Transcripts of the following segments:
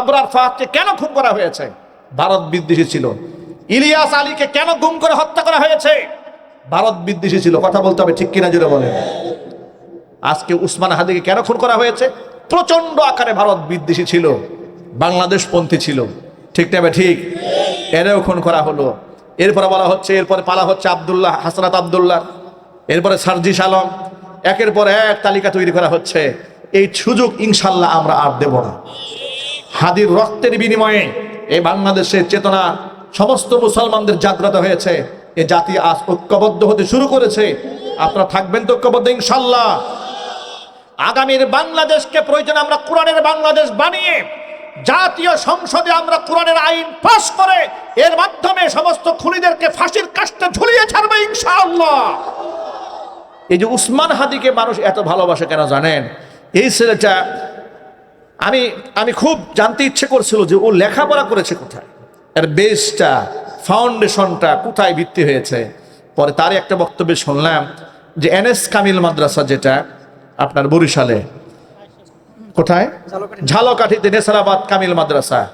আবরার ফাহাদকে কেন খুন করা হয়েছে? ভারত বিদ্বেষী ছিল। ইলিয়াস আলীকে কেন গুম করে হত্যা করা হয়েছে? ভারত বিদ্বেষী ছিল। কথা বলতে হবে ঠিক কিনা জুড়ে বলেন। আজকে উসমান হাদিকে কেন খুন করা হয়েছে? প্রচণ্ড আকারে ভারত বিদ্বেষী ছিল। বাংলাদেশ পন্থী ছিল। ঠিক না ঠিক? এরেও খুন করা হলো। এরপরে বলা হচ্ছে এরপরে পালা হচ্ছে আবদুল্লাহ হাসনাত আবদুল্লাহ এরপরে সার্জিস আলম। একের পর এক তালিকা তৈরি করা হচ্ছে। এই সুযোগ ইনশাল্লাহ আমরা আর দেব না। হাদির রক্তের বিনিময়ে এই বাংলাদেশের চেতনা সমস্ত মুসলমানদের জাগ্রত হয়েছে। এ জাতি আজ ঐক্যবদ্ধ হতে শুরু করেছে। আপনারা থাকবেন তো ঐক্যবদ্ধ ইনশাল্লাহ আগামীর বাংলাদেশকে প্রয়োজন আমরা কোরআনের বাংলাদেশ বানিয়ে, জাতীয় সংসদে আমরা কোরআনের আইন পাশ করে, এর মাধ্যমে সমস্ত খুনিদেরকে ফাঁসির কাজটা ঝুলিয়ে ছাড়বে, ইনশাআল্লাহ। এই যে উসমান হাদিকে মানুষ এত ভালোবাসে কেন জানেন? এই ছেলেটা আমি আমি খুব জানতে ইচ্ছে করছিল যে ও লেখাপড়া করেছে কোথায়। এর বেসটা ফাউন্ডেশনটা কোথায় ভিত্তি হয়েছে। পরে তারই একটা বক্তব্যে শুনলাম যে এন এস কামিল মাদ্রাসা যেটা আপনার বরিশালে। কোথায়? ঝালকাঠিতে। নেসারাবাদ কামিল মাদ্রাসা।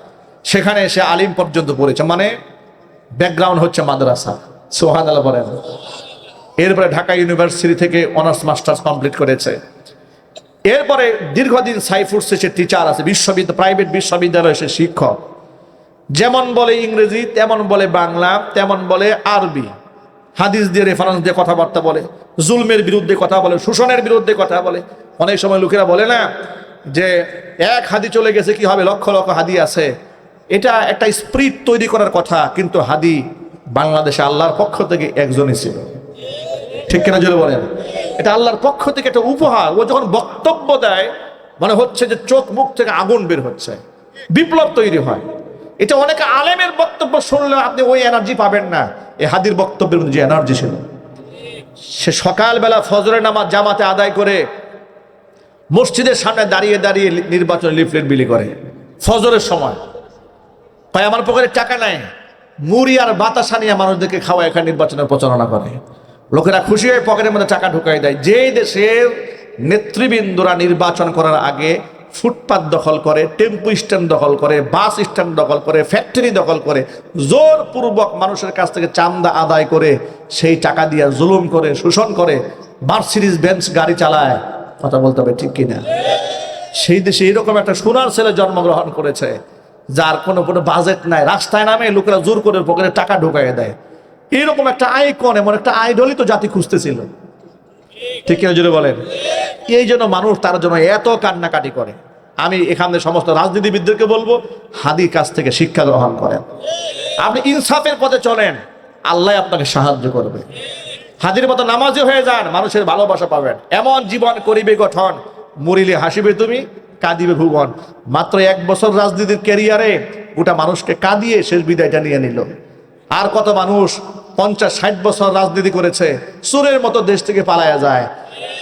সেখানে এসে আলিম পর্যন্ত পড়েছে। মানে ব্যাকগ্রাউন্ড হচ্ছে মাদ্রাসা। সোহান আল্লাহ বলেন। এরপরে ঢাকা ইউনিভার্সিটি থেকে অনার্স মাস্টার্স কমপ্লিট করেছে। এরপরে দীর্ঘদিন সাইফুডসে সে টিচার আছে, বিশ্ববিদ্যালয় প্রাইভেট বিশ্ববিদ্যালয়ে সে শিক্ষক। যেমন বলে ইংরেজি, তেমন বলে বাংলা, তেমন বলে আরবি। হাদিস দিয়ে রেফারেন্স দিয়ে কথাবার্তা বলে, জুলমের বিরুদ্ধে কথা বলে, শোষণের বিরুদ্ধে কথা বলে। অনেক সময় লোকেরা বলে না যে এক হাদি চলে গেছে, কি হবে? লক্ষ লক্ষ হাদি আছে। এটা একটা স্প্রিট তৈরি করার কথা, কিন্তু হাদি বাংলাদেশে আল্লাহর পক্ষ থেকে একজনই ছিল। ঠিক কিনা জোরে বলেন? এটা আল্লাহর পক্ষ থেকে একটা উপহার। ও যখন বক্তব্য দেয় মানে হচ্ছে যে চোখ মুখ থেকে আগুন বের হচ্ছে। বিপ্লব তৈরি হয়। এটা অনেকে আলেমের বক্তব্য শুনলে আপনি ওই এনার্জি পাবেন না। এই হাদির বক্তব্যের মধ্যে যে এনার্জি ছিল। সে সকালবেলা ফজরের নামাজ জামাতে আদায় করে মসজিদের সামনে দাঁড়িয়ে দাঁড়িয়ে নির্বাচন লিফলেট বিলি করে। ফজরের সময়। কয়, আমার পকেটে টাকা নাই। মুড়ি আর বাতাসা নিয়ে মানুষদেরকে খাওয়া এখানে নির্বাচনের প্রচারণা করে। লোকেরা খুশি হয়ে পকেটের মধ্যে টাকা ঢুকাই দেয়। যেই দেশের নেতৃবৃন্দরা নির্বাচন করার আগে ফুটপাত দখল করে, টেম্পু স্ট্যান্ড দখল করে, বাস স্ট্যান্ড দখল করে, ফ্যাক্টরি দখল করে, জোরপূর্বক মানুষের কাছ থেকে চান্দা আদায় করে সেই টাকা দিয়ে জুলুম করে, শোষণ করে, মার্সিডিজ বেঞ্চ গাড়ি চালায়। কথা বলতে হবে ঠিক কিনা? সেই দেশে এরকম একটা সোনার ছেলে জন্মগ্রহণ করেছে, যার কোনো কোনো বাজেট নাই, রাস্তায় নামে লোকেরা জোর করে পকেটে টাকা ঢুকাই দেয়। এরকম একটা আইকন এমন একটা আইডলই তো জাতি খুঁজতেছিল। ঠিক কিনা জুড়ে বলেন? এই জন্য মানুষ তার জন্য এত কান্নাকাটি করে। আমি এখানে সমস্ত রাজনীতিবিদদেরকে বলব, হাদির কাছ থেকে শিক্ষা গ্রহণ করেন। আপনি ইনসাফের পথে চলেন, আল্লাহ আপনাকে সাহায্য করবে। হাদির মতো নামাজি হয়ে যান, মানুষের ভালোবাসা পাবেন। এমন জীবন করিবে গঠন, মরিলে হাসিবে তুমি, কাঁদিবে ভুবন। মাত্র এক বছর রাজনীতির ক্যারিয়ারে গোটা মানুষকে কাঁদিয়ে শেষ বিদায়টা নিয়ে নিল। আর কত মানুষ পঞ্চাশ, ষাট বছর রাজনীতি করেছে সুরের মতো দেশ থেকে পালায়া যায়।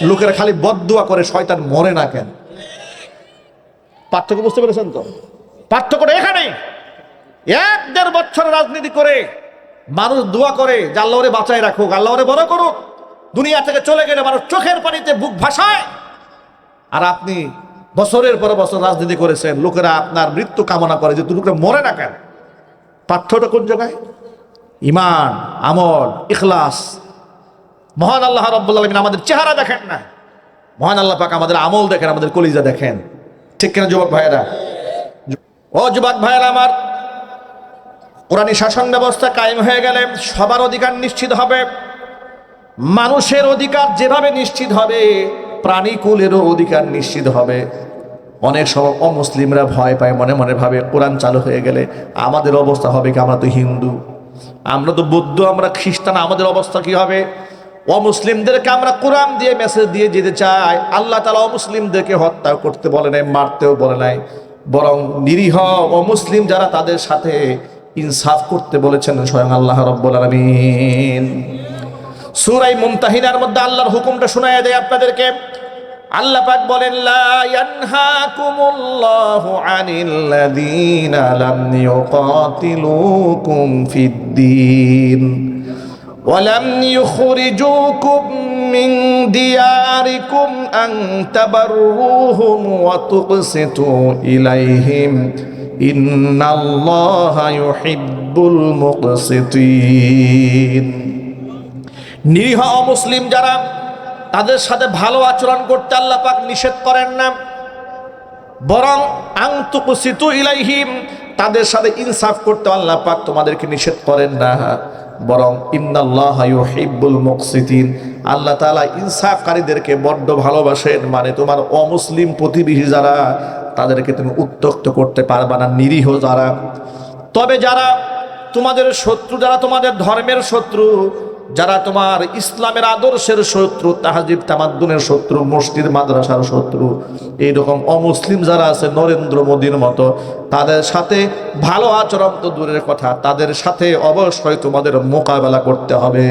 লোকেরা খালি বদুয়া করে, শয়তান মরে না কেন? পার্থক্য বুঝতে পেরেছেন তো? পার্থক্যটা এখানেই এক দেড় বছর রাজনীতি করে, মানুষ দোয়া করে যে বাঁচায় রাখুক, আল্লাহ বড় করুক। দুনিয়া থেকে চলে গেলে মানুষ চোখের পানিতে বুক ভাসায়। আর আপনি বছরের পর বছর রাজনীতি করেছেন, লোকেরা আপনার মৃত্যু কামনা করে যে তুমি মরে না কেন? পার্থটা কোন জায়গায়? ইমান আমল, ইখলাস। মহান আল্লাহ রব্বুল আলমিন আমাদের চেহারা দেখেন না। মহান আল্লাহ পাক আমাদের আমল দেখেন, আমাদের কলিজা দেখেন। ঠিক কিনা যুবক ভাইয়েরা? ও যুবক ভাইয়েরা আমার, কোরআনী শাসন ব্যবস্থা কায়েম হয়ে গেলে সবার অধিকার নিশ্চিত হবে। মানুষের অধিকার যেভাবে নিশ্চিত হবে, প্রাণীকুলেরও অধিকার নিশ্চিত হবে। অনেক সময় অমুসলিমরা ভয় পায়, মনে মনে ভাবে কোরআন চালু হয়ে গেলে আমাদের অবস্থা হবে কি, আমরা তো হিন্দু। আমরা তো বৌদ্ধ, আমরা খ্রিস্টান, আমাদের অবস্থা কি হবে? অমুসলিমদেরকে আমরা কোরআন দিয়ে মেসেজ দিয়ে যেতে চাই। আল্লাহ তালা অমুসলিমদেরকে হত্যা করতে বলে নাই, মারতেও বলে নাই। বরং নিরীহ অমুসলিম যারা তাদের সাথে ইনসাফ করতে বলেছেন, স্বয়ং আল্লাহ রব্বুল আলমিন। সুরাই মুমতাহিনার মধ্যে আল্লাহর হুকুমটা শোনায় দেয় আপনাদেরকে। আল্লাহ পাক বলেন, লা ইয়ানহাকুমুল্লাহু আনিল্লাযীনা লাম ইউকাতিলুকুম ফিদ্দীন ওয়ালাম ইউখরিজুকুম মিন দিয়ারিকুম আন তাবাররুহুম ওয়া তুকসিতু ইলাইহিম। ইন্নাল্লাহা ইউহিব্বুল মুকসিতিন নিরীহ মুসলিম যারা তাদের সাথে ভালো আচরণ করতে আল্লাহ পাক নিষেধ করেন না। বরং আংতুকুসিতু ইলাইহিম, তাদের সাথে ইনসাফ করতে আল্লাহ পাক তোমাদেরকে নিষেধ করেন না। বরং ইন্নাল্লাহ ইউহিব্বুল মুকসিতিন, আল্লাহ তাআলা ইনসাফকারীদেরকে বড্ড ভালোবাসেন। মানে তোমার অমুসলিম প্রতিবেশী যারা, তাদেরকে তুমি উত্তক্ত করতে পারবা না, নিরীহ যারা। তবে যারা তোমাদের শত্রু, যারা তোমাদের ধর্মের শত্রু যারা তোমার ইসলামের আদর্শের শত্রু, তাহাজিব তামাদ্দুনের শত্রু, মসজিদ, মাদ্রাসার শত্রু, এইরকম অমুসলিম যারা আছে, নরেন্দ্র মোদীর মতো, তাদের সাথে ভালো আচরণ তো দূরের কথা, তাদের সাথে অবশ্যই তোমাদের মোকাবেলা করতে হবে।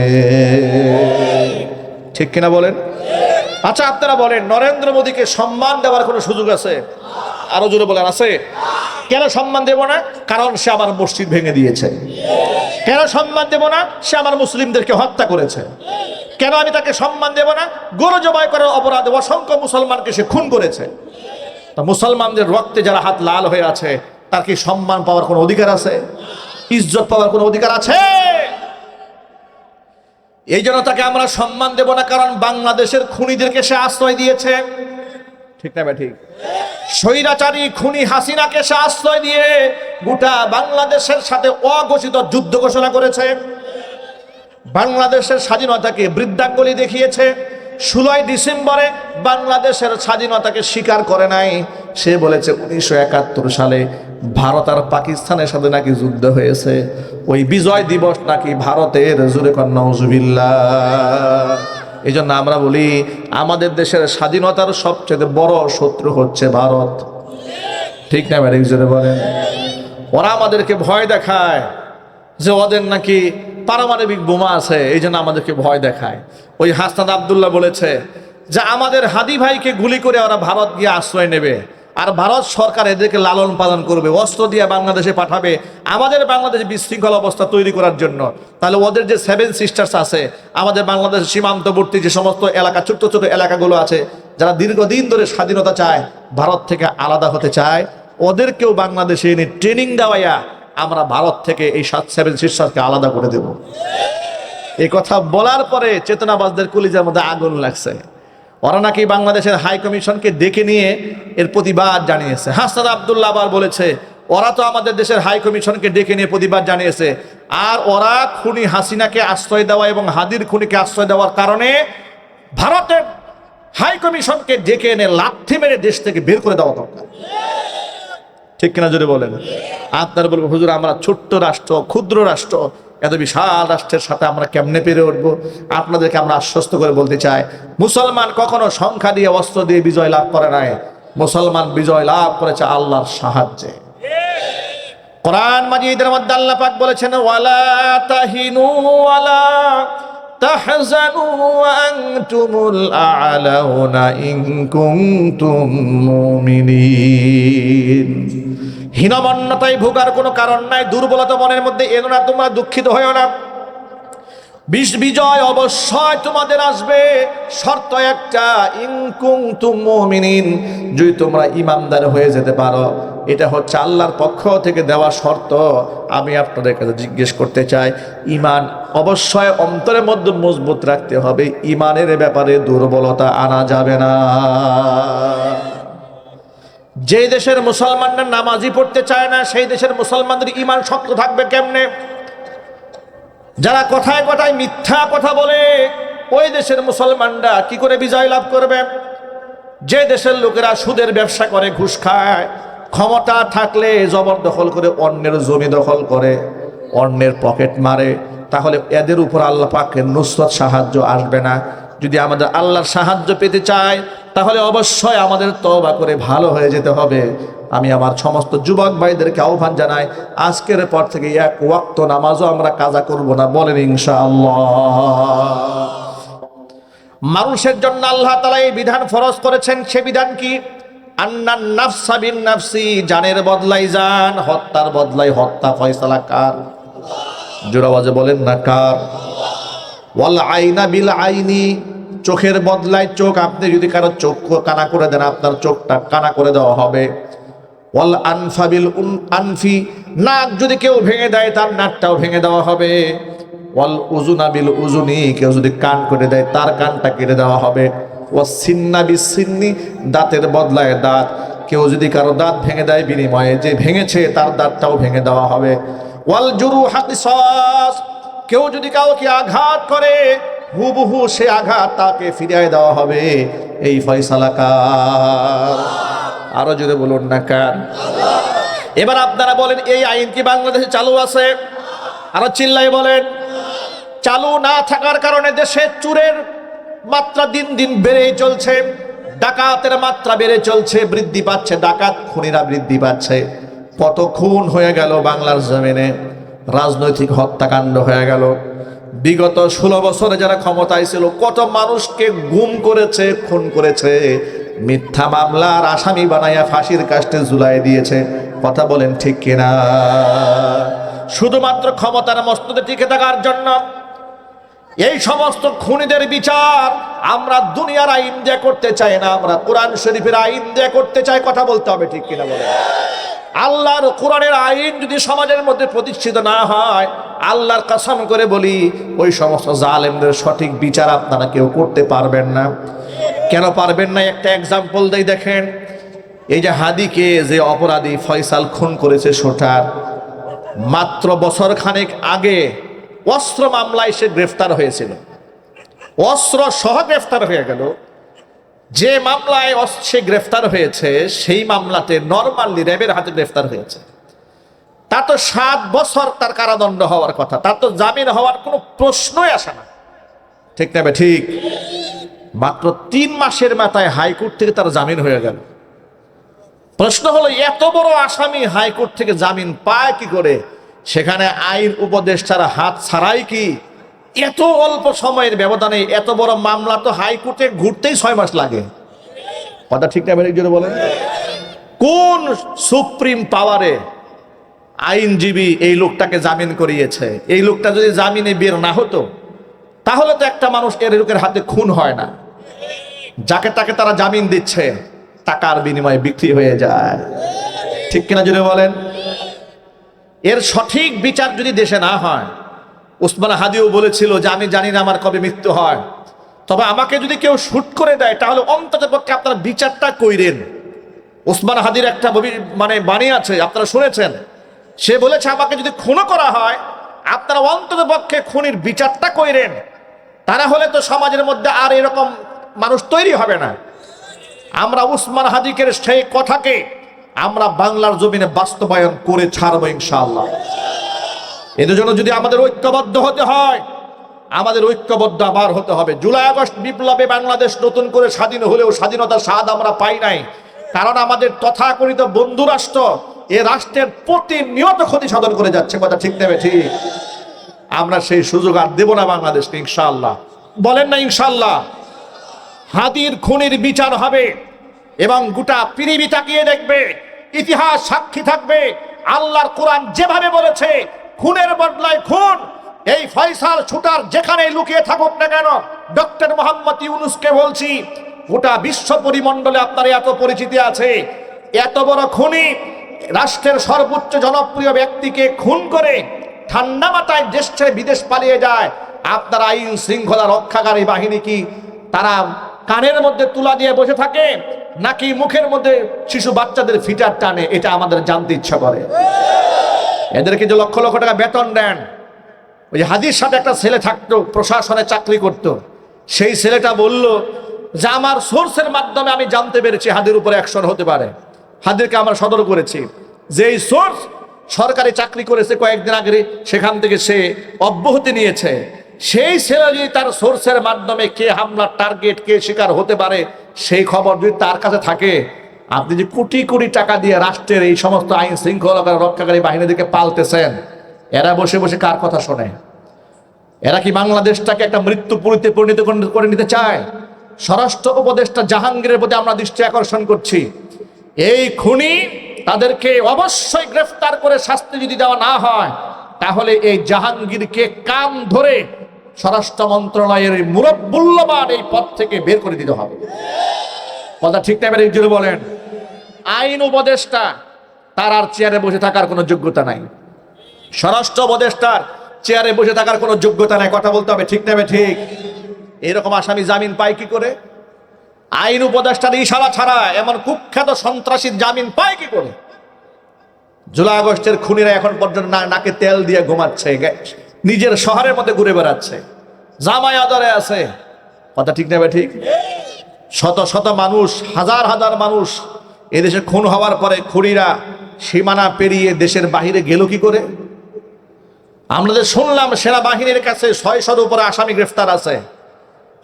ঠিক কিনা বলেন? আচ্ছা আপনারা বলেন, নরেন্দ্র মোদীকে সম্মান দেওয়ার কোনো সুযোগ আছে? আরও জোরে বলেন, আছে? কেন সম্মান দেব না? কারণ সে আমার মসজিদ ভেঙে দিয়েছে। কেন সম্মান দেব না? সে আমার মুসলিমদেরকে হত্যা করেছে। কেন আমি তাকে সম্মান দেব না? গরু জবাই করার অপরাধে অসংখ্য মুসলমানকে সে খুন করেছে। তা মুসলমানদের রক্তে যারা হাত লাল হয়ে আছে, তার কি সম্মান পাওয়ার কোনো অধিকার আছে? ইজ্জত পাওয়ার কোনো অধিকার আছে? এই জন্য তাকে আমরা সম্মান দেব না, কারণ বাংলাদেশের খুনিদেরকে সে আশ্রয় দিয়েছে। ঠিক না ভাই, ঠিক? স্বৈরাচারী খুনি হাসিনাকে সে আশ্রয় দিয়ে গোটা বাংলাদেশের সাথে অঘোষিত যুদ্ধ ঘোষণা করেছে। বাংলাদেশের স্বাধীনতাকে বৃদ্ধাঙ্গলি দেখিয়েছে। ষোলোই ডিসেম্বরে বাংলাদেশের স্বাধীনতাকে স্বীকার করে নাই। সে বলেছে, উনিশশো একাত্তর সালে ভারত আর পাকিস্তানের সাথে নাকি যুদ্ধ হয়েছে। ওই বিজয় দিবস নাকি ভারতের, জুরে কন্যা এই জন্য আমরা বলি, আমাদের দেশের স্বাধীনতার সবচেয়ে বড় শত্রু হচ্ছে ভারত। ঠিক না, ম্যাডাম, জোরে বলেন। ওরা আমাদেরকে ভয় দেখায় যে ওদের নাকি পারমাণবিক বোমা আছে এই জন্য আমাদেরকে ভয় দেখায়। ওই হাসনাদ আবদুল্লাহ বলেছে যে, আমাদের হাদি ভাইকে গুলি করে ওরা ভারত গিয়ে আশ্রয় নেবে। আর ভারত সরকার এদেরকে লালন পালন করবে, অস্ত্র দিয়ে বাংলাদেশে পাঠাবে, আমাদের বাংলাদেশে বিশৃঙ্খল অবস্থা তৈরি করার জন্য। তাহলে ওদের যে সেভেন সিস্টার্স আছে, আমাদের বাংলাদেশের সীমান্তবর্তী যে সমস্ত এলাকা, ছোট্ট ছোট এলাকাগুলো আছে, যারা দীর্ঘদিন ধরে স্বাধীনতা চায়, ভারত থেকে আলাদা হতে চায়, ওদেরকেও বাংলাদেশে এনে ট্রেনিং দেওয়াইয়া আমরা ভারত থেকে এই সাত সেভেন সিস্টারকে আলাদা করে দেব। এই কথা বলার পরে চেতনাবাজদের কলিজার মধ্যে আগুন লাগছে। ওরা নাকি বাংলাদেশের হাই কমিশনকে ডেকে নিয়ে এর প্রতিবাদ জানিয়েছে। হাসান আবদুল্লাহ আবার বলেছে, ওরা তো আমাদের দেশের হাই কমিশনকে ডেকে নিয়ে প্রতিবাদ জানিয়েছে। আর ওরা খুনি হাসিনাকে আশ্রয় দেওয়া এবং হাদির খুনিকে আশ্রয় দেওয়ার কারণে ভারতের হাই কমিশনকে ডেকে এনে লাথি মেরে দেশ থেকে বের করে দেওয়া দরকার। ঠিক কিনা যদি বলেন? আপনার বলব হুজুর, আমরা ছোট্ট রাষ্ট্র, ক্ষুদ্র রাষ্ট্র এত বিশাল রাষ্ট্রের সাথে আমরা কেমনে পেরে উঠবো? আপনাদেরকে আমরা আশ্বস্ত করে বলতে চাই, মুসলমান কখনো সংখ্যা দিয়ে, অস্ত্র দিয়ে বিজয় লাভ করে নাই। মুসলমান বিজয় লাভ করেছে আল্লাহর সাহায্যে। কোরআন মাজিদের মধ্যে আল্লাহ পাক বলেছেন, ওয়ালা তাহিনু ওয়ালা তাহজানু আনতুমুল আ'লাউনা ইন কুনতুম মুমিনিন। হীনমন্যতায় ভোগার কোনো কারণ নাই, দুর্বলতা মনের মধ্যে এনো না, তোমরা দুঃখিত হয়েও না। বিষ বিজয় অবশ্যই তোমাদের আসবে, শর্ত একটা ইনকুং তুম মুমিনিন, যদি তোমরা ইমানদার হয়ে যেতে পারো। এটা হচ্ছে আল্লাহর পক্ষ থেকে দেওয়া শর্ত। আমি আপনাদের কাছে জিজ্ঞেস করতে চাই ইমান অবশ্যই অন্তরের মধ্যে মজবুত রাখতে হবে। ইমানের ব্যাপারে দুর্বলতা আনা যাবে না। যে দেশের মুসলমানরা নামাজি পড়তে চায় না, সেই দেশের মুসলমানদের ইমান শক্ত থাকবে কেমনে? যারা কথায় কথায় মিথ্যা কথা বলে, ওই দেশের মুসলমানরা কি করে বিজয় লাভ করবে? যে দেশের লোকেরা সুদের ব্যবসা করে, ঘুষ খায়, ক্ষমতা থাকলে জবরদখল করে, অন্যের জমি দখল করে, অন্যের পকেট মারে, তাহলে এদের উপর আল্লাহ পাকের নুসরত সাহায্য আসবে না। যদি আমাদের আল্লাহর সাহায্য পেতে চাই তাহলে অবশ্যই আমাদের তবা করে ভালো হয়ে যেতে হবে। আমি আমার সমস্ত যুবক ভাইদেরকে আহ্বান জানাই, আজকের পর থেকে এক ওয়াক্ত নামাজও আমরা কাজা করব না, বলেন ইনশাআল্লাহ। মানুষের জন্য আল্লাহ তালা এই বিধান ফরজ করেছেন, সে বিধান কি? আন্নান নাফসা নাফসি, জানের বদলাই জান হত্যার বদলাই হত্যা ফয়সালা কার? জোরাবাজে বলেন না কার? ওয়াল আইনা বিল আইনি চোখের বদলায় চোখ। আপনি যদি কারও চোখ কানা করে দেন, আপনার চোখটা কানা করে দেওয়া হবে। ওয়াল আনফাবিল উন আনফি, নাক যদি কেউ ভেঙে দেয়, তার নাকটাও ভেঙে দেওয়া হবে। ওয়াল উজুনাবিল উজুনি কেউ যদি কান করে দেয়, তার কানটা কেটে দেওয়া হবে। ও সিন্না বিচ্ছিন্নি দাঁতের বদলায় দাঁত। কেউ যদি কারও দাঁত ভেঙে দেয়, বিনিময়ে যে ভেঙেছে, তার দাঁতটাও ভেঙে দেওয়া হবে। ওয়াল জুরু হাকিসস কেউ যদি কাউকে আঘাত করে হুবহু সে আঘাত তাকে ফিরিয়ে দেওয়া হবে। এই ফয়সালা কার? আরও যদি বলুন না কার? এবার আপনারা বলেন, এই আইন কি বাংলাদেশে চালু আছে? আরও চিল্লাই বলেন, চালু না থাকার কারণে দেশে চুরের মাত্রা দিন দিন বেড়েই চলছে, ডাকাতের মাত্রা বেড়ে চলছে, বৃদ্ধি পাচ্ছে, ডাকাত খুনিরা বৃদ্ধি পাচ্ছে। কত খুন হয়ে গেল বাংলার জমিনে, রাজনৈতিক হত্যাকাণ্ড হয়ে গেল। বিগত ষোলো বছরে যারা ক্ষমতায় ছিল, কত মানুষকে গুম করেছে, খুন করেছে, মিথ্যা মামলার আসামি বানাইয়া ফাঁসির কাস্টে ঝুলাই দিয়েছে। কথা বলেন ঠিক কিনা? শুধুমাত্র ক্ষমতার মস্তদে টিকে থাকার জন্য এই সমস্ত খুনিদের বিচার আমরা দুনিয়ার আইন দিয়ে করতে চাই না, আমরা কোরআন শরীফের আইন দিয়ে করতে চাই, কথা বলতে হবে ঠিক কিনা বলে আল্লাহর কোরআনের আইন যদি সমাজের মধ্যে প্রতিষ্ঠিত না হয়, আল্লাহর কাসম করে বলি, ওই সমস্ত জালেমদের সঠিক বিচার আপনারা কেউ করতে পারবেন না। কেন পারবেন না? একটা এক্সাম্পল দেই দেখেন। এই যে হাদিকে যে অপরাধী ফয়সাল খুন করেছে সোটার, মাত্র বছর খানেক আগে অস্ত্র মামলায় সে গ্রেফতার হয়েছিল। অস্ত্র সহ গ্রেফতার হয়ে গেল। যে মামলায় অস- সে গ্রেফতার হয়েছে, সেই মামলাতে নর্মালি র্যাবের হাতে গ্রেফতার হয়েছে। তা তো সাত বছর তার কারাদণ্ড হওয়ার কথা, তার তো জামিন হওয়ার কোনো প্রশ্নই আসে না। ঠিক না ঠিক? মাত্র তিন মাসের মাথায় হাইকোর্ট থেকে তার জামিন হয়ে গেল। প্রশ্ন হলো, এত বড় আসামি হাইকোর্ট থেকে জামিন পায় কি করে? সেখানে আইন উপদেষ্টারা হাত ছাড়াই কি এত অল্প সময়ের ব্যবধানে এত বড় মামলা তো হাইকোর্টে ঘুরতেই ছয় মাস লাগে। কথা ঠিক না জন্য বলেন? কোন সুপ্রিম পাওয়ারে আইনজীবী এই লোকটাকে জামিন করিয়েছে? এই লোকটা যদি জামিনে বের না হতো, তাহলে তো একটা মানুষ এর লোকের হাতে খুন হয় না। যাকে তাকে তারা জামিন দিচ্ছে, টাকার বিনিময়ে বিক্রি হয়ে যায়। ঠিক কিনা যদি বলেন? এর সঠিক বিচার যদি দেশে না হয় উসমান হাদিও বলেছিল যে, আমি জানি না আমার কবে মৃত্যু হয়। তবে আমাকে যদি কেউ শুট করে দেয়, তাহলে অন্তত পক্ষে আপনারা বিচারটা কইরেন। উসমান হাদির একটা মানে বাণী আছে, আপনারা শুনেছেন। সে বলেছে, আমাকে যদি খুনও করা হয়, আপনারা অন্তত পক্ষে খুনির বিচারটা কইরেন। তারা হলে তো সমাজের মধ্যে আর এরকম মানুষ তৈরি হবে না। আমরা উসমান হাদিকের সেই কথাকে আমরা বাংলার জমিনে বাস্তবায়ন করে ছাড়বো ইনশাআল্লাহ। এদের জন্য যদি আমাদের ঐক্যবদ্ধ হতে হয়, আমাদের ঐক্যবদ্ধ আবার হতে হবে। জুলাই আগস্ট বিপ্লবে বাংলাদেশ নতুন করে স্বাধীন হলেও স্বাধীনতার স্বাদ আমরা পাই নাই। কারণ আমাদের তথাকথিত বন্ধু রাষ্ট্র এ রাষ্ট্রের প্রতিনিয়ত ক্ষতি সাধন করে যাচ্ছে, কথা ঠিক নেবে ঠিক। আমরা সেই সুযোগ আর দেব না বাংলাদেশকে, ইনশাআল্লাহ। বলেন না ইনশাল্লাহ হাদির খুনির বিচার হবে এবং গোটা পৃথিবী তাকিয়ে দেখবে, ইতিহাস সাক্ষী থাকবে, আল্লাহর কোরআন যেভাবে বলেছে খুনের বদলায় খুন। এই ফয়সাল ছুটার যেখানে লুকিয়ে থাকুক না কেন, ডক্টর মোহাম্মদ ইউনুসকে বলছি, গোটা বিশ্ব পরিমণ্ডলে আপনার এত পরিচিতি আছে, এত বড় খুনি, রাষ্ট্রের সর্বোচ্চ জনপ্রিয় ব্যক্তিকে খুন করে ঠান্ডা মাথায় দেশ ছেড়ে বিদেশ পালিয়ে যায়, আপনার আইন শৃঙ্খলা রক্ষাকারী বাহিনী কি তারা কানের মধ্যে তুলা দিয়ে বসে থাকে, নাকি মুখের মধ্যে শিশু বাচ্চাদের ফিটার টানে? এটা আমাদের জানতে ইচ্ছা করে। এদেরকে যে লক্ষ লক্ষ টাকা বেতন দেন, ওই যে হাজির সাথে একটা ছেলে থাকতো, প্রশাসনে চাকরি করত। সেই ছেলেটা বলল, যে আমার সোর্সের মাধ্যমে আমি জানতে পেরেছি, হাদির উপরে অ্যাকশন হতে পারে। হাদিরকে আমরা সদর করেছি। যে এই সোর্স সরকারি চাকরি করেছে কয়েকদিন আগে, সেখান থেকে সে অব্যাহতি নিয়েছে। সেই ছেলে যদি তার সোর্সের মাধ্যমে কে হামলার টার্গেট কে শিকার হতে পারে, সেই খবর যদি তার কাছে থাকে আপনি যে কোটি কোটি টাকা দিয়ে রাষ্ট্রের এই সমস্ত আইন শৃঙ্খলা রক্ষাকারী বাহিনীদেরকে পালতেছেন, এরা বসে বসে কার কথা শোনে? এরা কি বাংলাদেশটাকে একটা মৃত্যু পুরীতে পরিণত করে- নিতে চায়? স্বরাষ্ট্র উপদেষ্টা জাহাঙ্গীরের প্রতি আমরা দৃষ্টি আকর্ষণ করছি। এই খুনি তাদেরকে অবশ্যই গ্রেফতার করে শাস্তি যদি দেওয়া না হয়, তাহলে এই জাহাঙ্গীরকে কান ধরে স্বরাষ্ট্র মন্ত্রণালয়ের এই এই পদ থেকে বের করে দিতে হবে। কথা ঠিক টাইমের জুড়ে বলেন। আইন উপদেষ্টা তার আর চেয়ারে বসে থাকার কোনো যোগ্যতা নাই। স্বরাষ্ট্র উপদেষ্টার চেয়ারে বসে থাকার কোনো যোগ্যতা নাই। কথা বলতে হবে ঠিক নেবে ঠিক। এরকম আসামি জামিন পায় কি করে? আইন উপদেষ্টার ইশারা ছাড়া এমন কুখ্যাত সন্ত্রাসীর জামিন পায় কি করে? জুলাই আগস্টের খুনিরা এখন পর্যন্ত না নাকে তেল দিয়ে ঘুমাচ্ছে নিজের শহরের মধ্যে ঘুরে বেড়াচ্ছে। জামাই আদরে আছে। কথা ঠিক নেবে ঠিক? শত শত মানুষ, হাজার হাজার মানুষ এদেশে খুন হওয়ার পরে খুনিরা সীমানা পেরিয়ে দেশের বাহিরে গেল কি করে? আমরা যে শুনলাম সেনাবাহিনীর কাছে ছয়শোর উপরে আসামি গ্রেফতার আছে।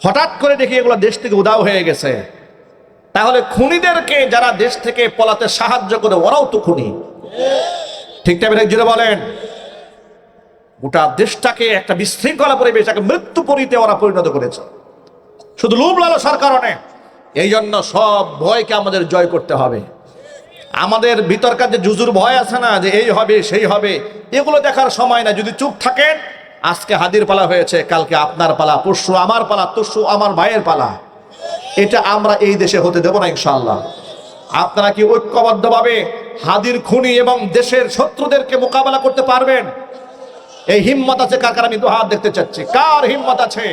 হঠাৎ করে দেখি এগুলো দেশ থেকে উদাও হয়ে গেছে। তাহলে খুনিদেরকে যারা দেশ থেকে পলাতে সাহায্য করে, ওরাও তো খুনি। ঠিক টাইমে জুড়ে বলেন, গোটা দেশটাকে একটা বিশৃঙ্খলা পরিবেশটাকে মৃত্যু পরিতে ওরা পরিণত করেছে। শুধু লোভ লালসার কারণে। এই জন্য সব ভয়কে আমাদের জয় করতে হবে। আমাদের ভিতরকার যে জুজুর ভয় আছে না, যে এই হবে, সেই হবে, এগুলো দেখার সময় না যদি চুপ থাকেন, আজকে হাদির পালা হয়েছে, কালকে আপনার পালা, পরশু আমার পালা তরশু আমার ভাইয়ের পালা। এটা আমরা এই দেশে হতে দেব না, ইনশাআল্লাহ। আপনারা কি ঐক্যবদ্ধভাবে হাদির খুনি এবং দেশের শত্রুদেরকে মোকাবেলা করতে পারবেন? এই হিম্মত আছে কার কার? আমি দু হাত দেখতে চাচ্ছি। কার হিম্মত আছে?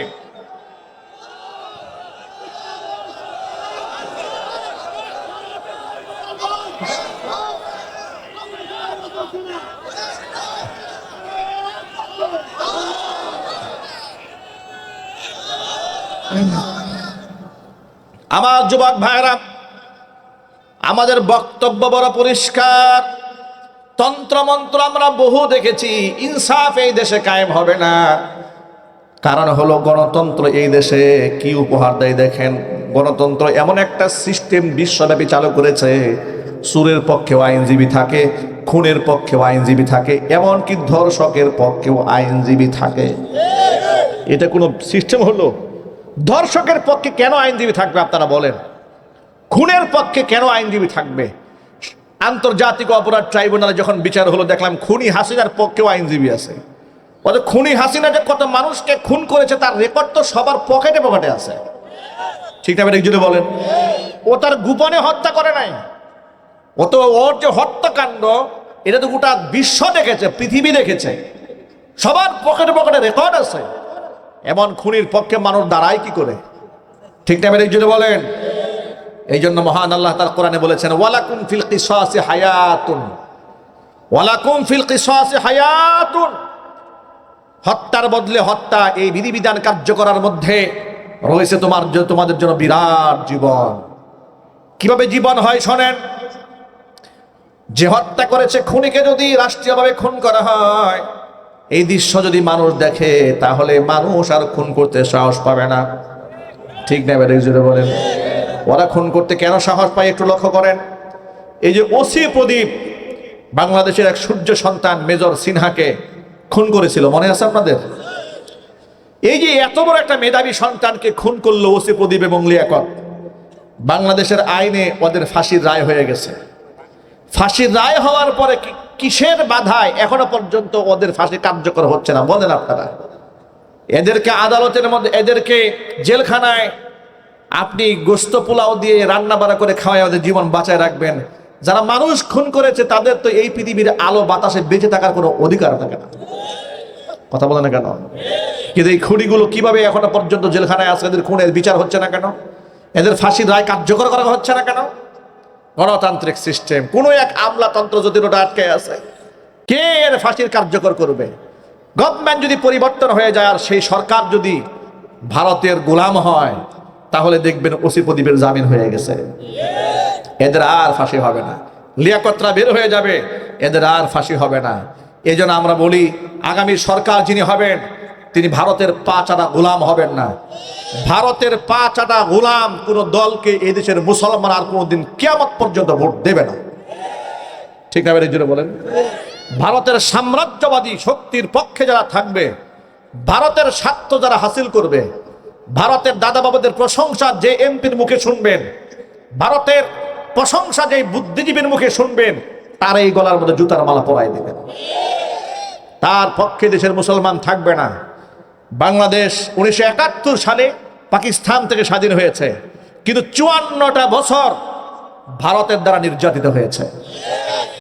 আমার যুবক ভাইরা আমাদের বক্তব্য বড় পরিষ্কার। তন্ত্রমন্ত্র আমরা বহু দেখেছি, ইনসাফ এই দেশে কায়েম হবে না। কারণ হলো গণতন্ত্র এই দেশে কি উপহার দেয় দেখেন, গণতন্ত্র এমন একটা সিস্টেম বিশ্বব্যাপী চালু করেছে, সুরের পক্ষেও আইনজীবী থাকে, খুনের পক্ষেও আইনজীবী থাকে, এমনকি ধর্ষকের পক্ষেও আইনজীবী থাকে। এটা কোনো সিস্টেম হলো? ধর্ষকের পক্ষে কেন আইনজীবী থাকবে আপনারা বলেন? খুনের পক্ষে কেন আইনজীবী থাকবে? আন্তর্জাতিক অপরাধ ট্রাইব্যুনালে যখন বিচার হলো, দেখলাম খুনি হাসিনার পক্ষেও আইনজীবী আছে। অথচ খুনি হাসিনা যে কত মানুষকে খুন করেছে, তার রেকর্ড তো সবার পকেটে পকেটে আছে। ঠিক না যদি বলেন। ও তার গোপনে হত্যা করে নাই। ও তো ওর যে হত্যাকাণ্ড, এটা তো গোটা বিশ্ব দেখেছে, পৃথিবী দেখেছে। সবার পকেটে পকেটে রেকর্ড আছে। এমন খুনির পক্ষে মানুষ দাঁড়ায় কি করে? ঠিক না যদি বলেন? এই জন্য মহান আল্লাহ তার কোরআনে বলেছেন, ওয়ালাকুম ফিল কিসাসি হায়াতুন। ওয়ালাকুম ফিল কিসাসি হায়াতুন। হত্যার বদলে হত্যা এই বিধিবিধান কার্য করার মধ্যে রয়েছে তোমার তোমাদের জন্য বিরাট জীবন। কীভাবে জীবন হয় শোনেন? যে হত্যা করেছে খুনিকে যদি রাষ্ট্রীয়ভাবে খুন করা হয় এই দৃশ্য যদি মানুষ দেখে, তাহলে মানুষ আর খুন করতে সাহস পাবে না। ঠিক না এবার জুড়ে বলেন। ওরা খুন করতে কেন সাহস পায় একটু লক্ষ্য করেন। এই যে ওসি প্রদীপ বাংলাদেশের এক সূর্য সন্তান মেজর সিনহাকে খুন করেছিল, মনে আছে আপনাদের? এই যে এত বড় একটা মেধাবী সন্তানকে খুন করল ওসি প্রদীপ এবং লিয়াকত, বাংলাদেশের আইনে ওদের ফাঁসির রায় হয়ে গেছে। ফাঁসির রায় হওয়ার পরে কিসের বাধায় এখনও পর্যন্ত ওদের ফাঁসি কার্যকর হচ্ছে না? বলেন আপনারা। এদেরকে আদালতের মধ্যে এদেরকে জেলখানায় আপনি গোস্ত পোলাও দিয়ে রান্না বাড়া করে খাওয়াই ওদের জীবন বাঁচায় রাখবেন। যারা মানুষ খুন করেছে, তাদের তো এই পৃথিবীর আলো বাতাসে বেঁচে থাকার কোনো অধিকার থাকে না। কথা বলে না কেন? কিন্তু এই খুনিগুলো কীভাবে এখনও পর্যন্ত জেলখানায় আছে? এদের খুনের বিচার হচ্ছে না কেন? এদের ফাঁসির রায় কার্যকর করা হচ্ছে না কেন? গণতান্ত্রিক সিস্টেম, কোনো এক আমলাতন্ত্র যদি ওটা আটকে আছে, কে এর ফাঁসির কার্যকর করবে? গভর্নমেন্ট যদি পরিবর্তন হয়ে যায় আর সেই সরকার যদি ভারতের গোলাম হয়, তাহলে দেখবেন ওসি প্রদীপের জামিন হয়ে গেছে। এদের আর ফাঁসি হবে না। লিয়াকতরা বের হয়ে যাবে, এদের আর ফাঁসি হবে না। এই জন্য আমরা বলি, আগামী সরকার যিনি হবেন তিনি ভারতের পা চাটা গোলাম হবেন না। ভারতের পা চাটা গোলাম কোন দলকে এই দেশের মুসলমান আর কোনোদিন কিয়ামত পর্যন্ত ভোট দেবে না। ঠিক না বেরিয়ে জুড়ে বলেন? ভারতের সাম্রাজ্যবাদী শক্তির পক্ষে যারা থাকবে, ভারতের স্বার্থ যারা হাসিল করবে, ভারতের দাদা বাবাদের প্রশংসা যে এমপির মুখে শুনবেন, ভারতের প্রশংসা যে বুদ্ধিজীবীর মুখে শুনবেন, তার এই গলার মধ্যে জুতার মালা পরাই দেবেন। তার পক্ষে দেশের মুসলমান থাকবে না। বাংলাদেশ উনিশশো একাত্তর সালে পাকিস্তান থেকে স্বাধীন হয়েছে, কিন্তু চুয়ান্নটা বছর ভারতের দ্বারা নির্যাতিত হয়েছে।